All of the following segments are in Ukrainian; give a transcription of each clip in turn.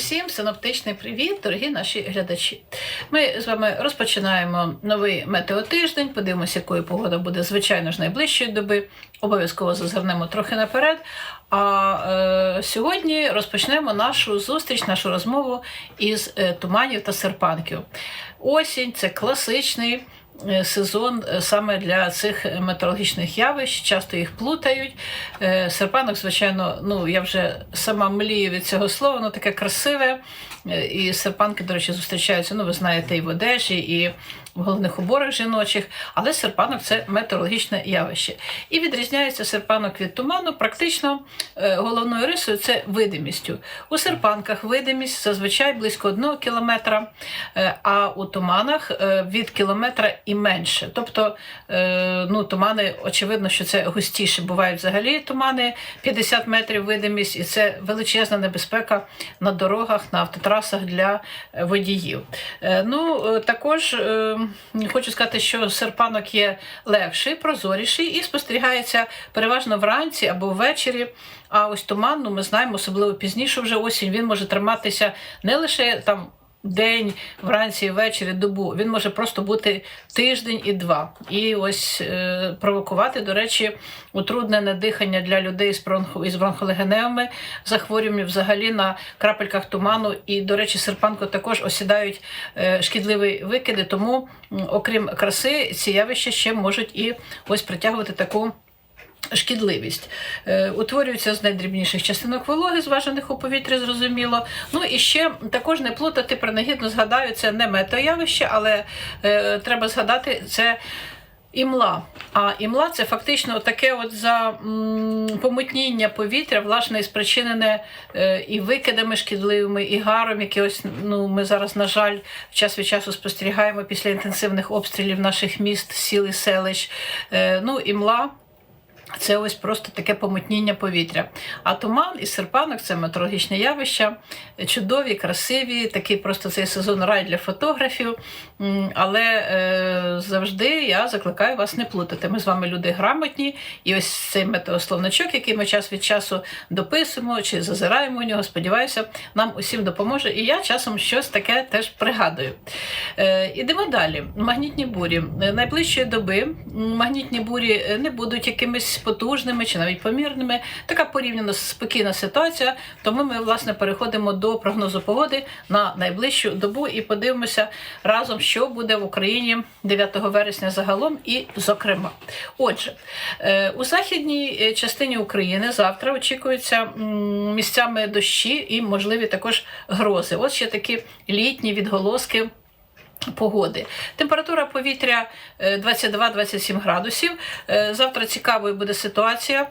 Усім синоптичний привіт, дорогі наші глядачі. Ми з вами розпочинаємо новий метеотиждень. Подивимося, якою погода буде, звичайно ж, найближчої доби. Обов'язково зазирнемо трохи наперед. А е, сьогодні розпочнемо нашу зустріч, нашу розмову із е, туманів та серпанків. Осінь це класичний. Е, Сезон е, саме для цих метеорологічних явищ, часто їх плутають. Е, Серпанок, звичайно, ну я вже сама млію від цього слова, воно таке красиве. І серпанки, до речі, зустрічаються, ну ви знаєте, і в одежі, і в головних уборах жіночих, але серпанок це метеорологічне явище. І відрізняється серпанок від туману практично е, головною рисою це видимістю. У серпанках видимість зазвичай близько 1 кілометра, е, а у туманах е, від кілометра і менше. Тобто, ну, тумани, очевидно, що це густіше. Бувають взагалі тумани 50 метрів видимість, і це величезна небезпека на дорогах, на автотрасах для водіїв. Ну, також хочу сказати, що серпанок є легший, прозоріший і спостерігається переважно вранці або ввечері. А ось туман, ну ми знаємо, особливо пізніше вже осінь, він може триматися не лише там. День, вранці, ввечері, добу. Він може просто бути тиждень і два. І ось е, провокувати, до речі, утруднене дихання для людей з, бронхо, із бронхолегеневими захворюваннями взагалі на крапельках туману. І, до речі, серпанку також осідають е, шкідливі викиди. Тому, окрім краси, ці явища ще можуть і ось притягувати таку. Шкідливість Е, утворюється з найдрібніших частинок вологи, зважених у повітрі, зрозуміло. Ну і ще також не плутати, принагідно згадаю, це не метеоявище, але е, треба згадати це. Імла. А імла це фактично таке от за помутніння повітря, власне, і спричинене е, і викидами шкідливими, і гаром, які ось ну, ми зараз, на жаль, час від часу спостерігаємо після інтенсивних обстрілів наших міст, сіл і селищ. Е, ну, імла. Це ось просто таке помутніння повітря. А туман і серпанок це метеорологічне явища, чудові, красиві, такий просто цей сезон рай для фотографів. Але е, завжди я закликаю вас не плутати. Ми з вами люди грамотні, і ось цей метеословничок, який ми час від часу дописуємо чи зазираємо у нього, сподіваюся, нам усім допоможе. І я часом щось таке теж пригадую. Е, Ідемо далі. Магнітні бурі. Е, Найближчої доби магнітні бурі е, не будуть якимись потужними чи навіть помірними. Така порівняно спокійна ситуація. Тому ми власне переходимо до прогнозу погоди на найближчу добу і подивимося разом, що буде в Україні 9 вересня загалом і зокрема. Отже, е, у західній е, частині України завтра очікуються місцями дощі і можливі також грози. Ось ще такі літні відголоски. Погоди. Температура повітря е, 22-27 градусів. Е, Завтра цікавою буде ситуація.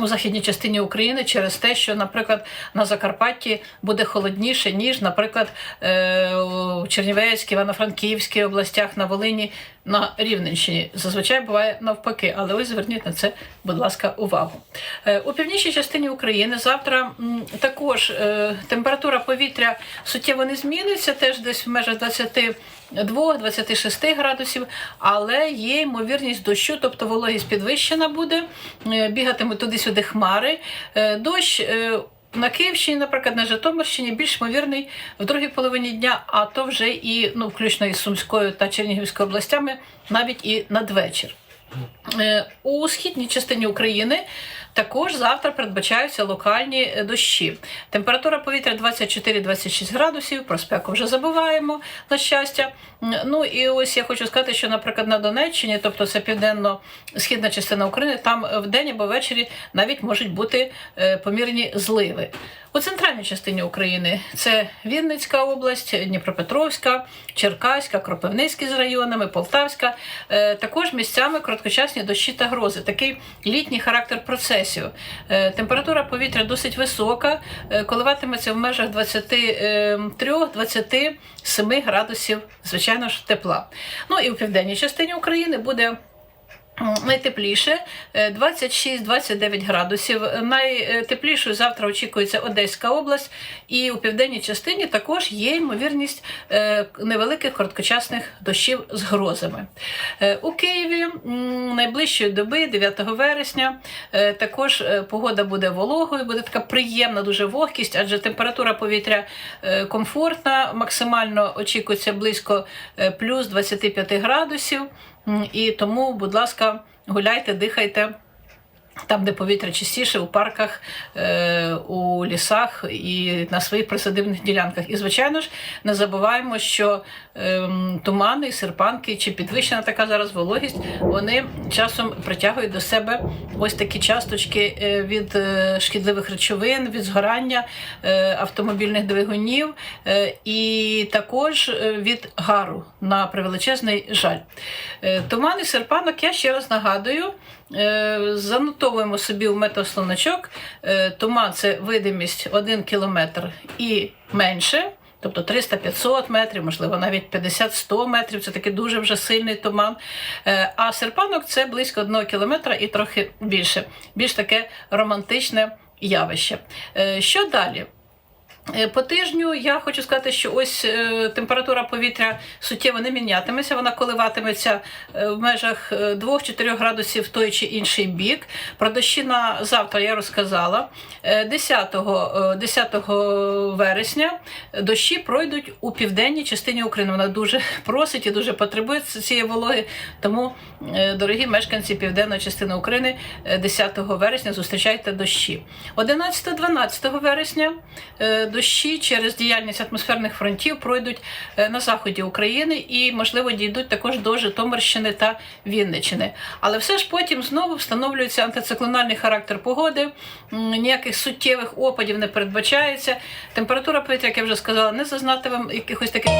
У західній частині України через те, що, наприклад, на Закарпатті буде холодніше, ніж, наприклад, е, у Чернівецькій, Івано-Франківській областях, на Волині, на Рівненщині. Зазвичай буває навпаки, але ось зверніть на це, будь ласка, увагу. Е, У північній частині України завтра також е, температура повітря суттєво не зміниться, теж десь в межах 22-26 градусів, але є ймовірність дощу, тобто вологість підвищена буде, е, бігатимуть туди-сюди хмари. Е, Дощ. е, на Київщині, наприклад, на Житомирщині більш ймовірний в другій половині дня, а то вже і ну, включно із Сумською та Чернігівською областями, навіть і надвечір. У східній частині України також завтра передбачаються локальні е, дощі. Температура повітря 24-26 градусів, про спеку вже забуваємо, на щастя. Ну і ось я хочу сказати, що, наприклад, на Донеччині, тобто це південно-східна частина України, там вдень або ввечері навіть можуть бути е, помірні зливи. У центральній частині України це Вінницька область, Дніпропетровська, Черкаська, Кропивницький з районами, Полтавська. Е, Також місцями короткочасні дощі та грози. Такий літній характер процесів. Е, Температура повітря досить висока, е, коливатиметься в межах 23-27 градусів, звичайно ж, тепла. Ну і у південній частині України буде Найтепліше е, 26-29 градусів. Найтеплішою завтра очікується Одеська область, і у південній частині також є ймовірність е, невеликих короткочасних дощів з грозами. Е, У Києві найближчої доби, 9 вересня, е, також е, погода буде вологою, буде така приємна дуже вогкість, адже температура повітря е, комфортна, максимально очікується близько е, плюс 25 градусів. І тому, будь ласка, гуляйте, дихайте. Там, де повітря чистіше, у парках, е, у лісах і на своїх присадибних ділянках. І, звичайно ж, не забуваємо, що ем, тумани, серпанки чи підвищена така зараз вологість, вони часом притягують до себе ось такі часточки е, від е, шкідливих речовин, від згорання автомобільних двигунів і також від гару на превеличезний жаль. Туман і серпанок, я ще раз нагадую, занотовуємо собі в метеослоначок. Е, Туман це видимість 1 кілометр і менше. Тобто 300-500 метрів, можливо, навіть 50-100 метрів це такий дуже вже сильний туман. Е, А серпанок це близько 1 кілометра і трохи більше. Більш таке романтичне явище. Е, Що далі? Е, По тижню я хочу сказати, що ось е, температура повітря суттєво не мінятиметься, вона коливатиметься е, в межах е, 2-4 градусів в той чи інший бік. Про дощі на завтра я розказала. Е, 10, е, 10 вересня дощі пройдуть у південній частині України. Вона дуже просить і дуже потребує цієї вологи. Тому, дорогі мешканці південної частини України, е, 10 вересня зустрічайте дощі. 11-12 вересня дощі через діяльність атмосферних фронтів пройдуть е, на заході України і, можливо, дійдуть також до Житомирщини та Вінничини. Але все ж потім знову встановлюється антициклональний характер погоди, ніяких суттєвих опадів не передбачається. Температура повітря, як я вже сказала, не зазнатиме якихось таких.